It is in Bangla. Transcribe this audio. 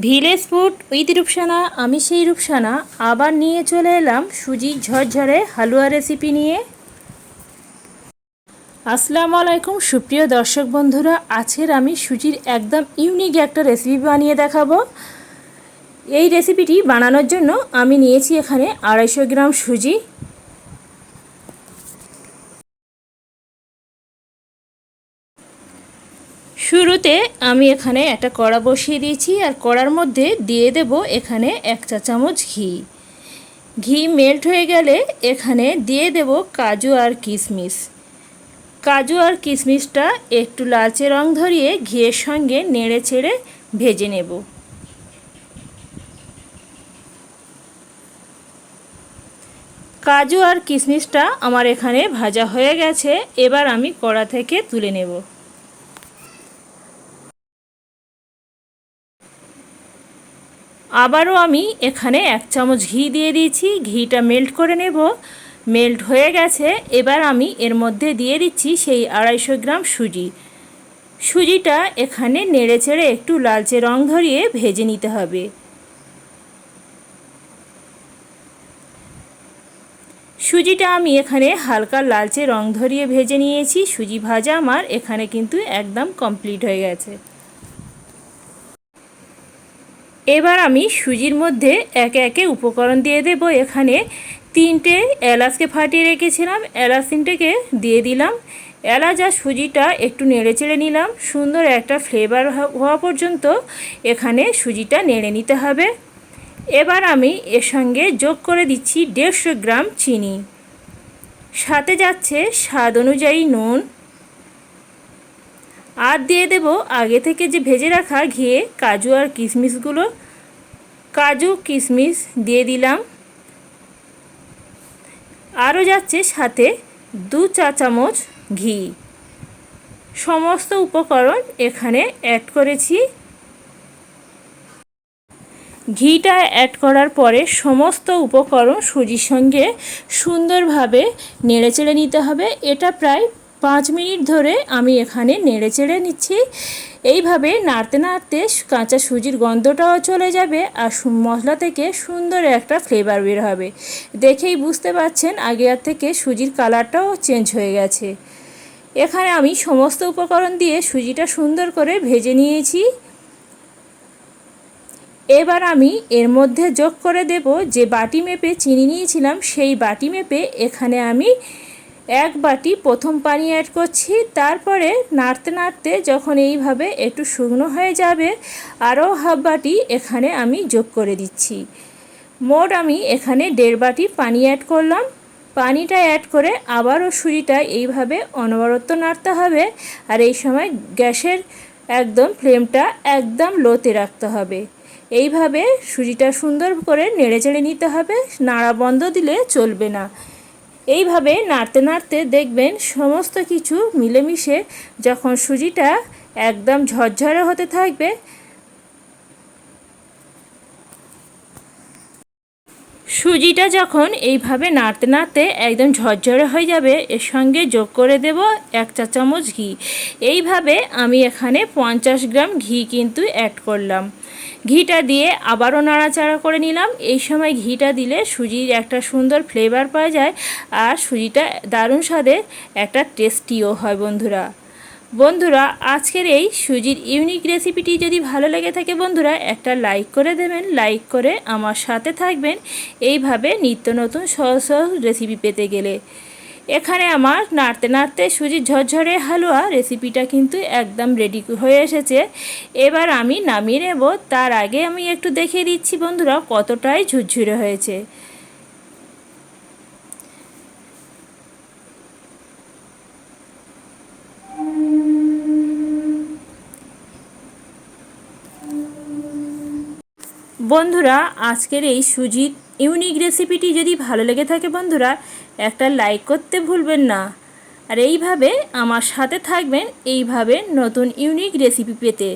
ভিলেজ ফুড উইথ রূপসানা, আমি সেই রূপসানা। আবার নিয়ে চলে এলাম সুজির ঝরঝরে হালুয়া রেসিপি নিয়ে। আসসালামু আলাইকুম, সুপ্রিয় দর্শক বন্ধুরা, আজকের আমি সুজির একদম ইউনিক একটা রেসিপি বানিয়ে দেখাবো। এই রেসিপিটি বানানোর জন্য আমি নিয়েছি এখানে আড়াইশো গ্রাম সুজি। শুরুতে আমি এখানে একটা কড়া বসিয়ে দিয়েছি আর কড়ার মধ্যে দিয়ে দেব এখানে এক চা চামচ ঘি। ঘি মেল্ট হয়ে গেলে এখানে দিয়ে দেব কাজু আর কিশমিশ। কাজু আর কিশমিশটা একটু লালচে রং ধরিয়ে ঘিয়ের সঙ্গে নেড়ে চেড়ে ভেজে নেব। কাজু আর কিশমিশটা আমার এখানে ভাজা হয়ে গেছে, এবার আমি কড়া থেকে তুলে নেব। আবারও আমি এখানে এক চামচ ঘি দিয়ে দিয়েছি। ঘিটা মেল্ট করে নেব। মেল্ট হয়ে গেছে। এবার আমি এর মধ্যে দিয়ে দিচ্ছি সেই আড়াইশো গ্রাম সুজি। সুজিটা এখানে নেড়ে চেড়ে একটু লালচে রং ধরিয়ে ভেজে নিতে হবে। সুজিটা আমি এখানে হালকা লালচে রং ধরিয়ে ভেজে নিয়েছি। সুজি ভাজা আমার এখানে কিন্তু একদম কমপ্লিট হয়ে গেছে। এবার আমি সুজির মধ্যে একে একে উপকরণ দিয়ে দেব। এখানে তিনটে এলাচকে ফাটিয়ে রেখেছিলাম। এলাচ তিনটেকে দিয়ে দিলাম। এলাচ আর সুজিটা একটু নেড়ে চেড়ে নিলাম। সুন্দর একটা ফ্লেভার হওয়া পর্যন্ত এখানে সুজিটা নেড়ে নিতে হবে। এবার আমি এর সঙ্গে যোগ করে দিচ্ছি দেড়শো গ্রাম চিনি। সাথে যাচ্ছে স্বাদ অনুযায়ী নুন। আর দিয়ে দেব আগে থেকে যে ভেজে রাখা ঘিয়ে কাজু আর কিশমিশগুলো। কাজু, কিশমিশ দিয়ে দিলাম। আরও যাচ্ছে সাথে দু চা চামচ ঘি। সমস্ত উপকরণ এখানে অ্যাড করেছি। ঘিটা অ্যাড করার পরে সমস্ত উপকরণ সুজির সঙ্গে সুন্দরভাবে নেড়েচেড়ে নিতে হবে। এটা প্রায় পাঁচ মিনিট ধরে আমি এখানে নেড়ে চেড়ে নিচ্ছি। এইভাবে নাড়তে নাড়তে কাঁচা সুজির গন্ধটাও চলে যাবে আর মশলা থেকে সুন্দর একটা ফ্লেভার বের হবে। দেখেই বুঝতে পাচ্ছেন আগের থেকে সুজির কালারটাও চেঞ্জ হয়ে গেছে। এখানে আমি সমস্ত উপকরণ দিয়ে সুজিটা সুন্দর করে ভেজে নিয়েছি। এবার আমি এর মধ্যে যোগ করে দেব যে বাটি মেপে চিনি নিয়েছিলাম, সেই বাটি মেপে এখানে আমি এক বাটি প্রথম পানি অ্যাড করছি, তারপরে নাড়তে নাড়তে যখন এইভাবে একটু শুকনো হয়ে যাবে, আরও হাফ বাটি এখানে আমি যোগ করে দিচ্ছি। মোট আমি এখানে দেড় বাটি পানি অ্যাড করলাম। পানিটা অ্যাড করে আবারও সুজিটা এইভাবে অনবরত নাড়তে হবে আর এই সময় গ্যাসের একদম ফ্লেমটা একদম লোতে রাখতে হবে। এইভাবে সুজিটা সুন্দর করে নেড়ে চেড়ে নিতে হবে, নাড়া বন্ধ দিলে চলবে না। এইভাবে নাড়তে নাড়তে দেখবেন সমস্ত কিছু মিলেমিশে যখন সুজিটা একদম ঝরঝরে হতে থাকবে সুজিটা যখন এইভাবে নাড়তে নাড়তে একদম ঝরঝরে হয়ে যাবে, এর সঙ্গে যোগ করে দেব এক চা চামচ ঘি। এইভাবে আমি এখানে পঞ্চাশ গ্রাম ঘি কিন্তু অ্যাড করলাম। ঘিটা দিয়ে আবারও নাড়াচাড়া করে নিলাম। এই সময় ঘিটা দিলে সুজির একটা সুন্দর ফ্লেভার পাওয়া যায় আর সুজিটা দারুণ স্বাদে একটা টেস্টিও হয় বন্ধুরা। বন্ধুরা, আজকের এই সুজির ইউনিক রেসিপিটি যদি ভালো লেগে থাকে বন্ধুরা, একটা লাইক করে দেবেন লাইক করে আমার সাথে থাকবেন। এইভাবে নিত্য নতুন সহজ সহজ রেসিপি পেতে গেলে। এখানে আমার নাড়তে নাড়তে সুজির ঝরঝরে হালুয়া রেসিপিটা কিন্তু একদম রেডি হয়ে এসেছে। এবার আমি নামিয়ে নেব। তার আগে আমি একটু দেখিয়ে দিচ্ছি বন্ধুরা কতটাই ঝুরঝুরে হয়েছে। বন্ধুরা, আজকের এই সুজিত ইউনিক রেসিপিটি যদি ভালো লেগে থাকে বন্ধুরা, একটা লাইক করতে ভুলবেন না। আর এইভাবে আমার সাথে থাকবেন, এইভাবে নতুন ইউনিক রেসিপি পেতে।